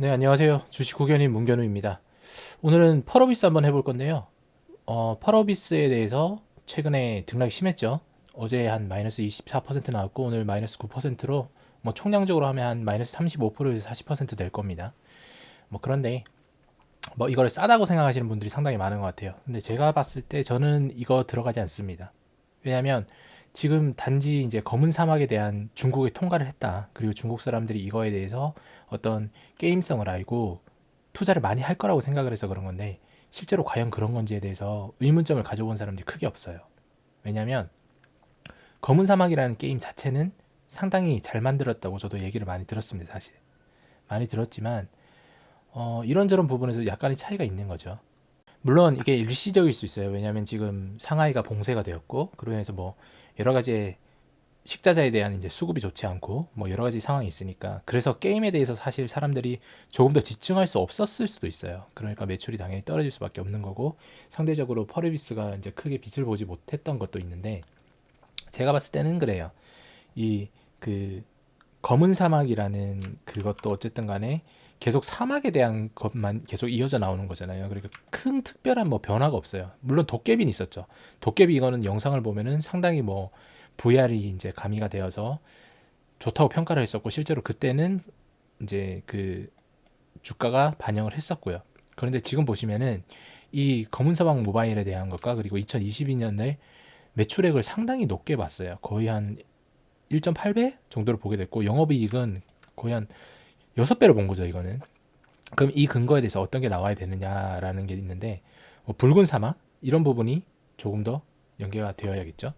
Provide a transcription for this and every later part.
네, 안녕하세요. 주식 구견인 문견우입니다. 오늘은 펄어비스 한번 해볼 건데요. 어, 펄어비스에 대해서 최근에 등락이 심했죠. 어제 한 마이너스 24% 나왔고 오늘 마이너스 9%로 뭐 총량적으로 하면 한 마이너스 35%에서 40%될 겁니다. 뭐 그런데 뭐 이거를 싸다고 생각하시는 분들이 상당히 많은 것 같아요. 근데 제가 봤을 때 저는 이거 들어가지 않습니다. 왜냐하면 지금 단지 이제 검은 사막에 대한 중국의 통과를 했다. 그리고 중국 사람들이 이거에 대해서 어떤 게임성을 알고 투자를 많이 할 거라고 생각을 해서 그런 건데 실제로 과연 그런 건지에 대해서 의문점을 가져본 사람들이 크게 없어요. 왜냐하면 검은 사막이라는 게임 자체는 상당히 잘 만들었다고 저도 얘기를 많이 들었습니다. 사실 많이 들었지만 어, 이런저런 부분에서 약간의 차이가 있는 거죠. 물론 이게 일시적일 수 있어요. 왜냐하면 지금 상하이가 봉쇄가 되었고 그로 인해서 뭐 여러 가지 식자재에 대한 이제 수급이 좋지 않고 뭐 여러 가지 상황이 있으니까 그래서 게임에 대해서 사실 사람들이 조금 더 집중할 수 없었을 수도 있어요. 그러니까 매출이 당연히 떨어질 수밖에 없는 거고 상대적으로 퍼리비스가 이제 크게 빛을 보지 못했던 것도 있는데 제가 봤을 때는 그래요. 이 그 검은 사막이라는 그것도 어쨌든 간에 계속 사막에 대한 것만 계속 이어져 나오는 거잖아요. 그러니까 큰 특별한 뭐 변화가 없어요. 물론 도깨비는 있었죠. 도깨비 이거는 영상을 보면은 상당히 뭐 VR이 이제 가미가 되어서 좋다고 평가를 했었고 실제로 그때는 이제 그 주가가 반영을 했었고요. 그런데 지금 보시면은 이 검은 사막 모바일에 대한 것과 그리고 2022년에 매출액을 상당히 높게 봤어요. 거의 한 1.8배 정도를 보게 됐고 영업이익은 거의 한 6배를 본 거죠, 이거는. 그럼 이 근거에 대해서 어떤 게 나와야 되느냐라는 게 있는데 뭐 붉은 사막 이런 부분이 조금 더 연계가 되어야겠죠.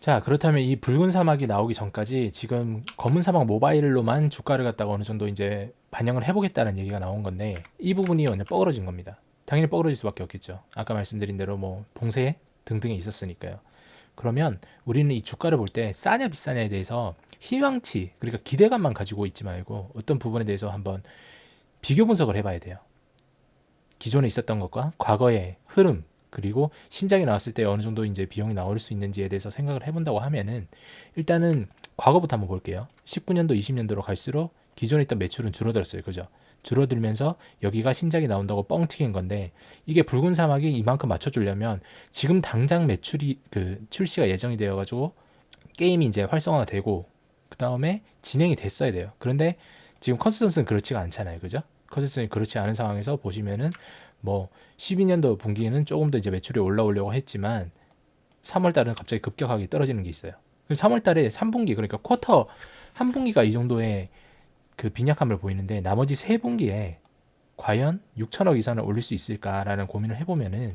자, 그렇다면 이 붉은 사막이 나오기 전까지 지금 검은 사막 모바일로만 주가를 갖다가 어느 정도 이제 반영을 해보겠다는 얘기가 나온 건데 이 부분이 완전 뻐그러진 겁니다. 당연히 뻐그러질 수밖에 없겠죠. 아까 말씀드린 대로 뭐 봉쇄 등등이 있었으니까요. 그러면 우리는 이 주가를 볼 때 싸냐 비싸냐에 대해서 희망치 그러니까 기대감만 가지고 있지 말고 어떤 부분에 대해서 한번 비교 분석을 해봐야 돼요. 기존에 있었던 것과 과거의 흐름 그리고 신작이 나왔을 때 어느 정도 이제 비용이 나올 수 있는지에 대해서 생각을 해본다고 하면은 일단은 과거부터 한번 볼게요. 19년도, 20년도로 갈수록 기존에 있던 매출은 줄어들었어요. 그죠? 줄어들면서 여기가 신작이 나온다고 뻥 튀긴 건데 이게 붉은 사막이 이만큼 맞춰주려면 지금 당장 매출이 그 출시가 예정이 되어가지고 게임이 이제 활성화가 되고 그 다음에 진행이 됐어야 돼요. 그런데 지금 컨스턴스는 그렇지가 않잖아요. 그죠? 컨스턴스는 그렇지 않은 상황에서 보시면은 뭐 12년도 분기에는 조금 더 이제 매출이 올라오려고 했지만 3월 달은 갑자기 급격하게 떨어지는 게 있어요. 3월 달에 3분기 그러니까 쿼터 한 분기가 이 정도의 그 빈약함을 보이는데 나머지 세 분기에 과연 6천억 이상을 올릴 수 있을까라는 고민을 해보면은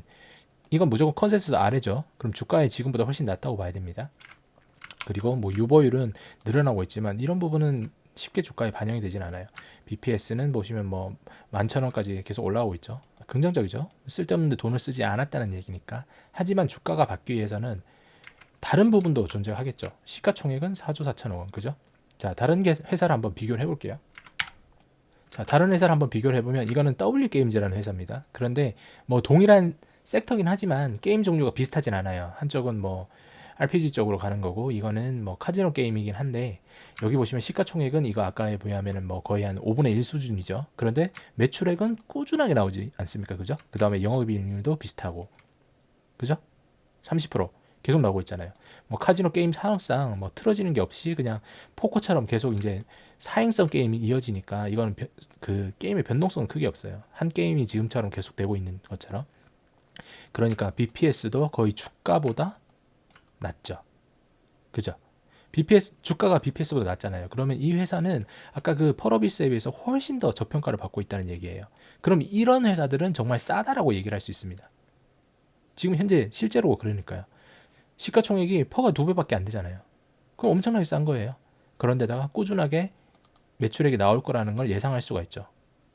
이건 무조건 컨센서스 아래죠. 그럼 주가에 지금보다 훨씬 낮다고 봐야 됩니다. 그리고 뭐 유보율은 늘어나고 있지만 이런 부분은 쉽게 주가에 반영이 되진 않아요. BPS는 보시면 뭐 만천 원까지 계속 올라오고 있죠. 긍정적이죠. 쓸데없는 데 돈을 쓰지 않았다는 얘기니까. 하지만 주가가 받기 위해서는 다른 부분도 존재하겠죠. 시가총액은 4조 4천억 원, 그죠? 자, 다른 게- 회사를 한번 비교를 해볼게요. 자, 다른 회사를 한번 비교를 해보면 이거는 W 게임즈라는 회사입니다. 그런데 뭐 동일한 섹터긴 하지만 게임 종류가 비슷하진 않아요. 한쪽은 뭐 RPG 쪽으로 가는 거고 이거는 뭐 카지노 게임이긴 한데 여기 보시면 시가총액은 이거 아까에 비하면은 뭐 거의 한 5분의 1 수준이죠. 그런데 매출액은 꾸준하게 나오지 않습니까? 그죠? 그 다음에 영업이익률도 비슷하고 그죠? 30% 계속 나오고 있잖아요. 뭐 카지노 게임 산업상 뭐 틀어지는 게 없이 그냥 포커처럼 계속 이제 사행성 게임이 이어지니까 이거는 변- 그 게임의 변동성은 크게 없어요. 한 게임이 지금처럼 계속 되고 있는 것처럼. 그러니까 BPS도 거의 주가보다 낮죠. 그죠? BPS 주가가 BPS보다 낮잖아요. 그러면 이 회사는 아까 그 펄어비스에 비해서 훨씬 더 저평가를 받고 있다는 얘기예요. 그럼 이런 회사들은 정말 싸다라고 얘기를 할 수 있습니다. 지금 현재 실제로 그러니까요. 시가총액이 퍼가 두 배밖에 안 되잖아요. 그럼 엄청나게 싼 거예요. 그런데다가 꾸준하게 매출액이 나올 거라는 걸 예상할 수가 있죠.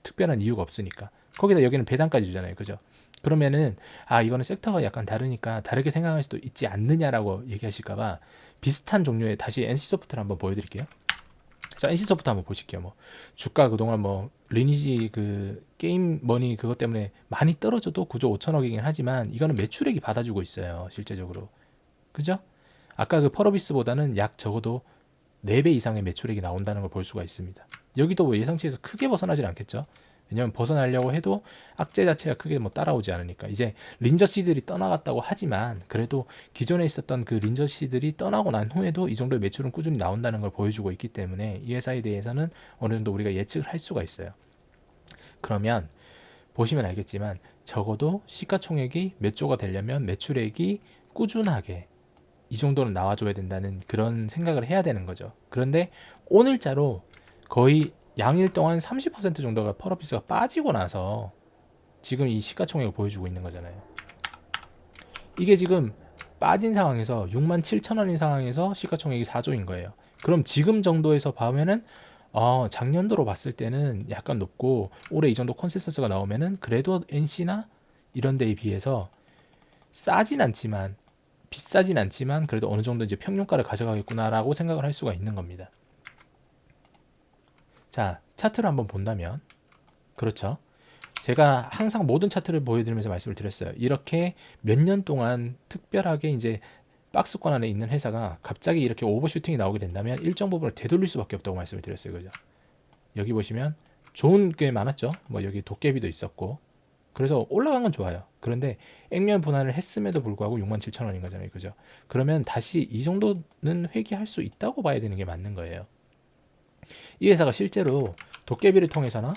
특별한 이유가 없으니까. 거기다 여기는 배당까지 주잖아요. 그죠? 그러면은 아 이거는 섹터가 약간 다르니까 다르게 생각할 수도 있지 않느냐라고 얘기하실까봐 비슷한 종류의 다시 NC소프트를 한번 보여드릴게요. 자 NC소프트 한번 보실게요. 뭐 주가 그동안 뭐 리니지 그 게임 머니 그것 때문에 많이 떨어져도 9조 5천억이긴 하지만 이거는 매출액이 받아주고 있어요. 실제적으로 그죠? 아까 그 펄어비스보다는 약 적어도 4배 이상의 매출액이 나온다는 걸 볼 수가 있습니다. 여기도 뭐 예상치에서 크게 벗어나질 않겠죠. 왜냐면 벗어나려고 해도 악재 자체가 크게 뭐 따라오지 않으니까 이제 린저 씨들이 떠나갔다고 하지만 그래도 기존에 있었던 그 린저 씨들이 떠나고 난 후에도 이 정도의 매출은 꾸준히 나온다는 걸 보여주고 있기 때문에 이 회사에 대해서는 어느 정도 우리가 예측을 할 수가 있어요. 그러면 보시면 알겠지만 적어도 시가총액이 몇 조가 되려면 매출액이 꾸준하게 이 정도는 나와줘야 된다는 그런 생각을 해야 되는 거죠. 그런데 오늘자로 거의 양일 동안 30% 정도가 펄어피스가 빠지고 나서 지금 이 시가총액을 보여주고 있는 거잖아요. 이게 지금 빠진 상황에서 6만 7천 원인 상황에서 시가총액이 4조인 거예요. 그럼 지금 정도에서 보면은 어, 작년도로 봤을 때는 약간 높고 올해 이 정도 컨센서스가 나오면은 그래도 NC나 이런 데에 비해서 싸진 않지만 비싸진 않지만 그래도 어느 정도 이제 평균가를 가져가겠구나라고 생각을 할 수가 있는 겁니다. 자, 차트를 한번 본다면 그렇죠. 제가 항상 모든 차트를 보여드리면서 말씀을 드렸어요. 이렇게 몇 년 동안 특별하게 이제 박스권 안에 있는 회사가 갑자기 이렇게 오버슈팅이 나오게 된다면 일정 부분을 되돌릴 수밖에 없다고 말씀을 드렸어요. 그죠? 여기 보시면 좋은 게 많았죠. 뭐 여기 도깨비도 있었고. 그래서 올라간 건 좋아요. 그런데 액면 분할을 했음에도 불구하고 6만 7천 원인 거잖아요. 그죠? 그러면 다시 이 정도는 회귀할 수 있다고 봐야 되는 게 맞는 거예요. 이 회사가 실제로 도깨비를 통해서나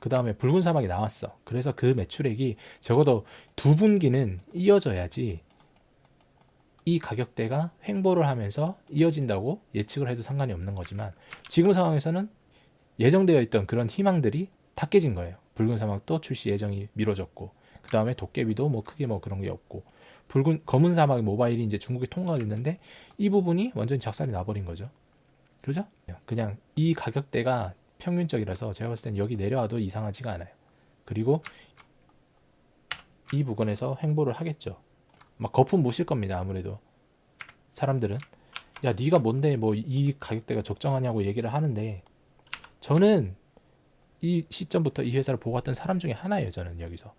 그 다음에 붉은 사막이 나왔어. 그래서 그 매출액이 적어도 두 분기는 이어져야지 이 가격대가 횡보를 하면서 이어진다고 예측을 해도 상관이 없는 거지만 지금 상황에서는 예정되어 있던 그런 희망들이 다 깨진 거예요. 붉은 사막도 출시 예정이 미뤄졌고 그 다음에 도깨비도 뭐 크게 뭐 그런 게 없고 붉은 검은 사막 모바일이 이제 중국에 통과가 됐는데 이 부분이 완전히 작살이 나버린 거죠. 그죠? 그냥 이 가격대가 평균적이라서 제가 봤을 땐 여기 내려와도 이상하지가 않아요. 그리고 이 부근에서 횡보를 하겠죠. 막 거품 무실 겁니다. 아무래도 사람들은 야 네가 뭔데 뭐 이 가격대가 적정하냐고 얘기를 하는데 저는 이 시점부터 이 회사를 보고 왔던 사람 중에 하나예요. 저는 여기서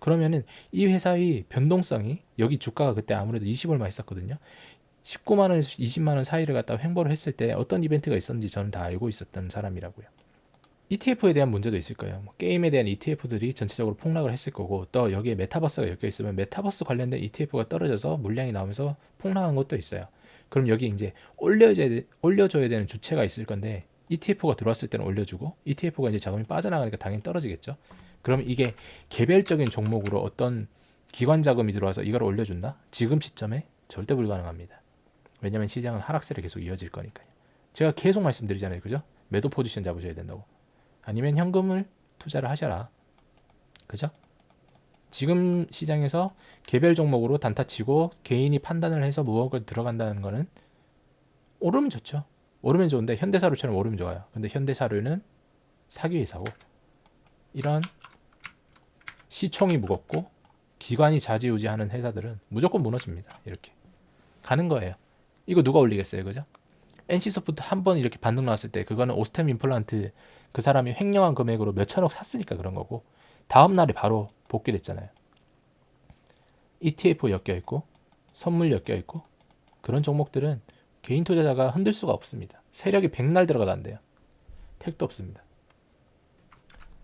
그러면은 이 회사의 변동성이 여기 주가가 그때 아무래도 20 얼마 있었거든요. 19만 원에서 20만 원 사이를 갖다 횡보를 했을 때 어떤 이벤트가 있었는지 저는 다 알고 있었던 사람이라고요. ETF에 대한 문제도 있을 거예요. 뭐 게임에 대한 ETF들이 전체적으로 폭락을 했을 거고 또 여기에 메타버스가 엮여 있으면 메타버스 관련된 ETF가 떨어져서 물량이 나오면서 폭락한 것도 있어요. 그럼 여기 이제 올려줘야, 올려줘야 되는 주체가 있을 건데 ETF가 들어왔을 때는 올려주고 ETF가 이제 자금이 빠져나가니까 당연히 떨어지겠죠. 그럼 이게 개별적인 종목으로 어떤 기관 자금이 들어와서 이걸 올려준다? 지금 시점에 절대 불가능합니다. 왜냐면 시장은 하락세를 계속 이어질 거니까요. 제가 계속 말씀드리잖아요. 그죠? 매도 포지션 잡으셔야 된다고. 아니면 현금을 투자를 하셔라. 그죠? 지금 시장에서 개별 종목으로 단타 치고 개인이 판단을 해서 무엇을 들어간다는 거는 오르면 좋죠. 오르면 좋은데 현대사료처럼 오르면 좋아요. 근데 현대사료는 사기 회사고 이런 시총이 무겁고 기관이 좌지우지하는 회사들은 무조건 무너집니다. 이렇게 가는 거예요. 이거 누가 올리겠어요, 그죠? NC소프트 한 번 이렇게 반등 나왔을 때 그거는 오스템 임플란트 그 사람이 횡령한 금액으로 몇 천억 샀으니까 그런 거고 다음 날에 바로 복귀됐잖아요. ETF 엮여 있고 선물 엮여 있고 그런 종목들은 개인 투자자가 흔들 수가 없습니다. 세력이 백날 들어가도 안 돼요. 택도 없습니다.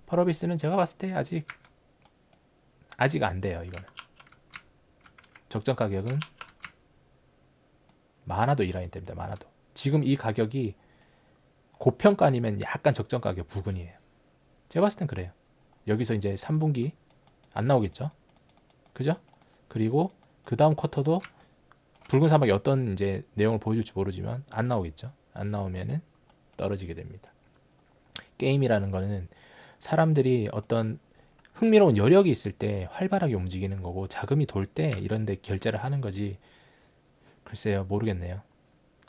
파라비스는 제가 봤을 때 아직 아직 안 돼요. 이거는 적정 가격은 많아도 이 라인 때입니다. 많아도 지금 이 가격이 고평가 아니면 약간 적정 가격 부근이에요. 제가 봤을 땐 그래요. 여기서 이제 3분기 안 나오겠죠? 그죠? 그리고 그 다음 쿼터도 붉은 사막이 어떤 이제 내용을 보여줄지 모르지만 안 나오겠죠? 안 나오면은 떨어지게 됩니다. 게임이라는 거는 사람들이 어떤 흥미로운 여력이 있을 때 활발하게 움직이는 거고 자금이 돌 때 이런 데 결제를 하는 거지 글쎄요 모르겠네요.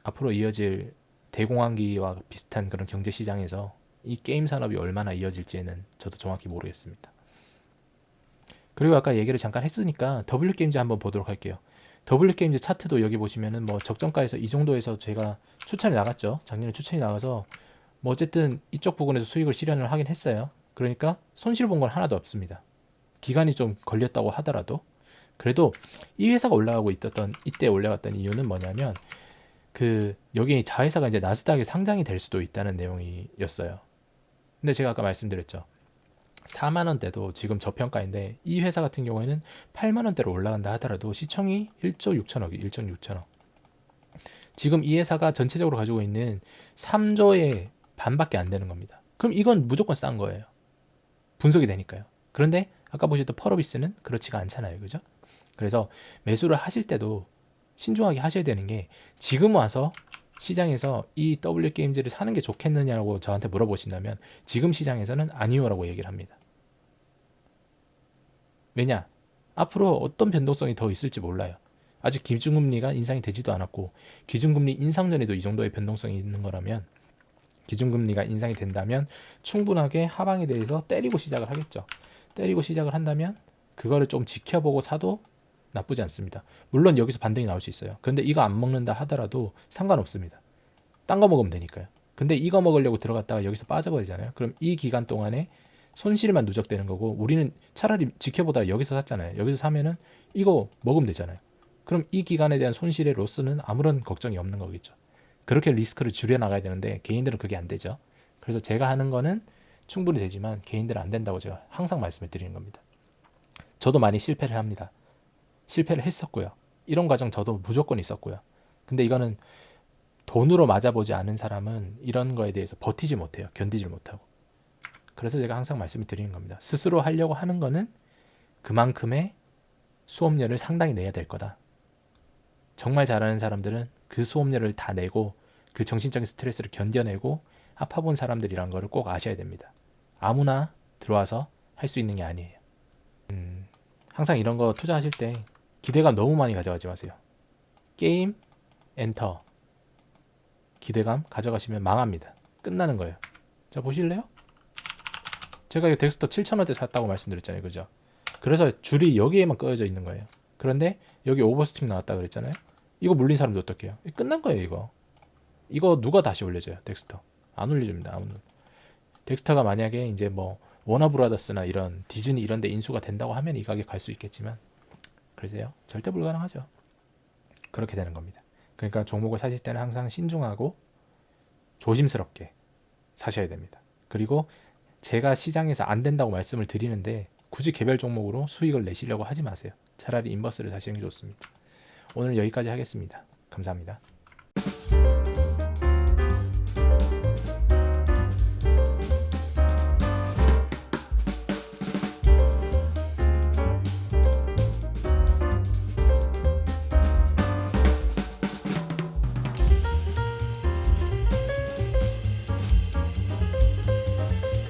앞으로 이어질 대공황기와 비슷한 그런 경제 시장에서 이 게임 산업이 얼마나 이어질지는 저도 정확히 모르겠습니다. 그리고 아까 얘기를 잠깐 했으니까 W 게임즈 한번 보도록 할게요. W 게임즈 차트도 여기 보시면은 뭐 적정가에서 이 정도에서 제가 추천이 나갔죠. 작년에 추천이 나가서 뭐 어쨌든 이쪽 부분에서 수익을 실현을 하긴 했어요. 그러니까 손실 본 건 하나도 없습니다. 기간이 좀 걸렸다고 하더라도 그래도 이 회사가 올라가고 있었던 이때 올라갔던 이유는 뭐냐면 그 여기 자회사가 이제 나스닥에 상장이 될 수도 있다는 내용이었어요. 근데 제가 아까 말씀드렸죠. 4만 원대도 지금 저평가인데 이 회사 같은 경우에는 8만 원대로 올라간다 하더라도 시총이 1조 6천억이 1조 6천억. 지금 이 회사가 전체적으로 가지고 있는 3조의 반밖에 안 되는 겁니다. 그럼 이건 무조건 싼 거예요. 분석이 되니까요. 그런데 아까 보셨던 펄어비스는 그렇지가 않잖아요. 그죠? 그래서 매수를 하실 때도 신중하게 하셔야 되는 게 지금 와서 시장에서 이 W 게임즈를 사는 게 좋겠느냐고 저한테 물어보신다면 지금 시장에서는 아니요라고 얘기를 합니다. 왜냐? 앞으로 어떤 변동성이 더 있을지 몰라요. 아직 기준금리가 인상이 되지도 않았고 기준금리 인상 전에도 이 정도의 변동성이 있는 거라면 기준금리가 인상이 된다면 충분하게 하방에 대해서 때리고 시작을 하겠죠. 때리고 시작을 한다면 그거를 좀 지켜보고 사도 나쁘지 않습니다. 물론 여기서 반등이 나올 수 있어요. 근데 이거 안 먹는다 하더라도 상관없습니다. 딴 거 먹으면 되니까요. 근데 이거 먹으려고 들어갔다가 여기서 빠져버리잖아요. 그럼 이 기간 동안에 손실만 누적되는 거고 우리는 차라리 지켜보다가 여기서 샀잖아요. 여기서 사면은 이거 먹으면 되잖아요. 그럼 이 기간에 대한 손실의 로스는 아무런 걱정이 없는 거겠죠. 그렇게 리스크를 줄여 나가야 되는데 개인들은 그게 안 되죠. 그래서 제가 하는 거는 충분히 되지만 개인들은 안 된다고 제가 항상 말씀을 드리는 겁니다. 저도 많이 실패를 합니다. 실패를 했었고요. 이런 과정 저도 무조건 있었고요. 근데 이거는 돈으로 맞아보지 않은 사람은 이런 거에 대해서 버티지 못해요. 견디지 못하고. 그래서 제가 항상 말씀을 드리는 겁니다. 스스로 하려고 하는 거는 그만큼의 수업료를 상당히 내야 될 거다. 정말 잘하는 사람들은 그 수업료를 다 내고 그 정신적인 스트레스를 견뎌내고 아파본 사람들이란 거를 꼭 아셔야 됩니다. 아무나 들어와서 할 수 있는 게 아니에요. 음, 항상 이런 거 투자하실 때 기대감 너무 많이 가져가지 마세요. 게임, 엔터. 기대감 가져가시면 망합니다. 끝나는 거예요. 자, 보실래요? 제가 이 덱스터 7,000원대 샀다고 말씀드렸잖아요. 그죠? 그래서 줄이 여기에만 꺼져 있는 거예요. 그런데 여기 오버스틱 나왔다 그랬잖아요. 이거 물린 사람도 어떡해요? 끝난 거예요, 이거. 이거 누가 다시 올려줘요, 덱스터? 안 올려줍니다, 아무도. 덱스터가 만약에 이제 뭐 워너브라더스나 이런 디즈니 이런 데 인수가 된다고 하면 이 가격 갈수 있겠지만 그러세요? 절대 불가능하죠. 그렇게 되는 겁니다. 그러니까 종목을 사실 때는 항상 신중하고 조심스럽게 사셔야 됩니다. 그리고 제가 시장에서 안 된다고 말씀을 드리는데 굳이 개별 종목으로 수익을 내시려고 하지 마세요. 차라리 인버스를 사시는 게 좋습니다. 오늘 여기까지 하겠습니다. 감사합니다.